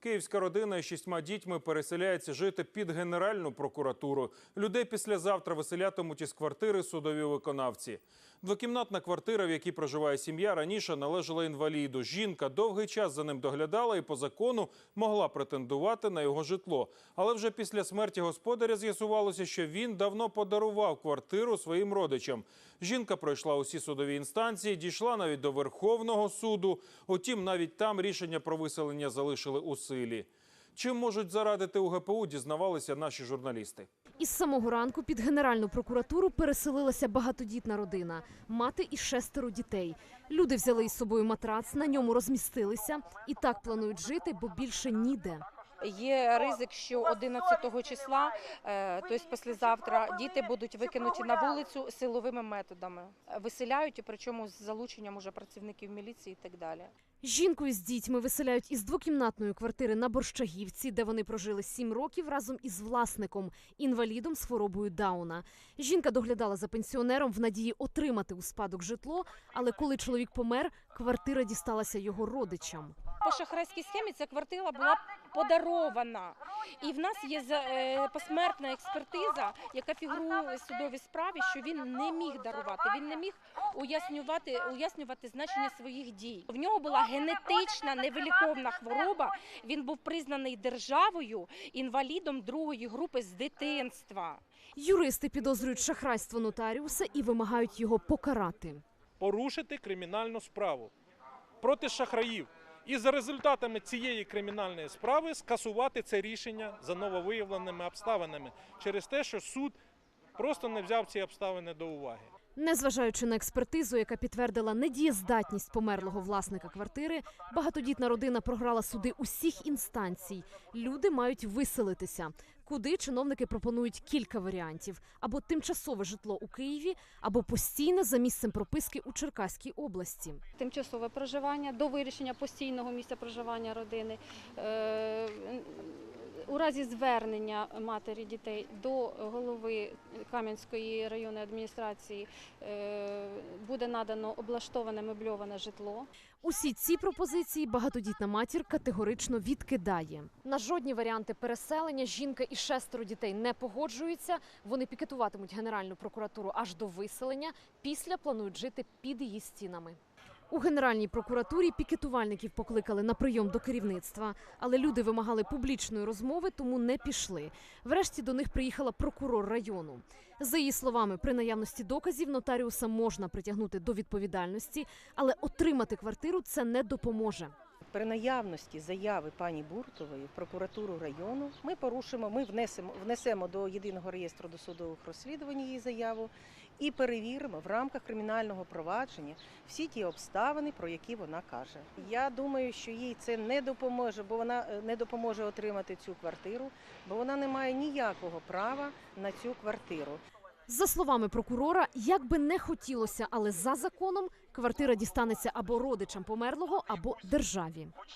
Київська родина із шістьма дітьми переселяється жити під Генеральну прокуратуру. Людей післязавтра виселятимуть із квартири судові виконавці. Двокімнатна квартира, в якій проживає сім'я, раніше належала інваліду. Жінка довгий час за ним доглядала і по закону могла претендувати на його житло. Але вже після смерті господаря з'ясувалося, що він давно подарував квартиру своїм родичам. Жінка пройшла усі судові інстанції, дійшла навіть до Верховного суду. Утім, навіть там рішення про виселення залишили у силі. Чим можуть зарадити у ГПУ, дізнавалися наші журналісти. Із самого ранку під Генеральну прокуратуру переселилася багатодітна родина, мати і шестеро дітей. Люди взяли із собою матрац, на ньому розмістилися і так планують жити, бо більше ніде. Є ризик, що 11 числа, е, тобто післязавтра, діти будуть викинуті на вулицю силовими методами. Виселяють, причому з залученням уже працівників міліції і так далі. Жінку із дітьми виселяють із двокімнатної квартири на Борщагівці, де вони прожили сім років разом із власником, інвалідом з хворобою Дауна. Жінка доглядала за пенсіонером в надії отримати у спадок житло, але коли чоловік помер, квартира дісталася його родичам. По шахрайській схемі ця квартира була подарована. І в нас є е, посмертна експертиза, яка фігурує в судовій справі, що він не міг дарувати, він не міг уяснювати, уяснювати значення своїх дій. В нього була генетична невиліковна хвороба. Він був признаний державою інвалідом другої групи з дитинства. Юристи підозрюють шахрайство нотаріуса і вимагають його покарати. порушити кримінальну справу проти шахраїв. І за результатами цієї кримінальної справи скасувати це рішення за нововиявленими обставинами через те, що суд просто не взяв ці обставини до уваги. Незважаючи на експертизу, яка підтвердила недієздатність померлого власника квартири, багатодітна родина програла суди усіх інстанцій. Люди мають виселитися. Куди чиновники пропонують кілька варіантів: або тимчасове житло у Києві, або постійне за місцем прописки у Черкаській області. тимчасове проживання до вирішення постійного місця проживання родини. Е, У разі звернення матері дітей до голови Кам'янської районної адміністрації е, буде надано облаштоване мебльоване житло. Усі ці пропозиції багатодітна матір категорично відкидає. На жодні варіанти переселення жінка і шестеро дітей не погоджуються. Вони пікетуватимуть Генеральну прокуратуру аж до виселення. Після планують жити під її стінами. У Генеральній прокуратурі пікетувальників покликали на прийом до керівництва, але люди вимагали публічної розмови, тому не пішли. Врешті до них приїхала прокурор району. За її словами, при наявності доказів нотаріуса можна притягнути до відповідальності, але отримати квартиру це не допоможе. При наявності заяви пані Буртової в прокуратуру району ми порушимо, ми внесемо, внесемо до єдиного реєстру досудових розслідувань її заяву і перевіримо в рамках кримінального провадження всі ті обставини, про які вона каже. Я думаю, що їй це не допоможе, бо вона е, не допоможе отримати цю квартиру, бо вона не має ніякого права на цю квартиру. За словами прокурора, як би не хотілося, але за законом квартира дістанеться або родичам померлого, або державі. Хоч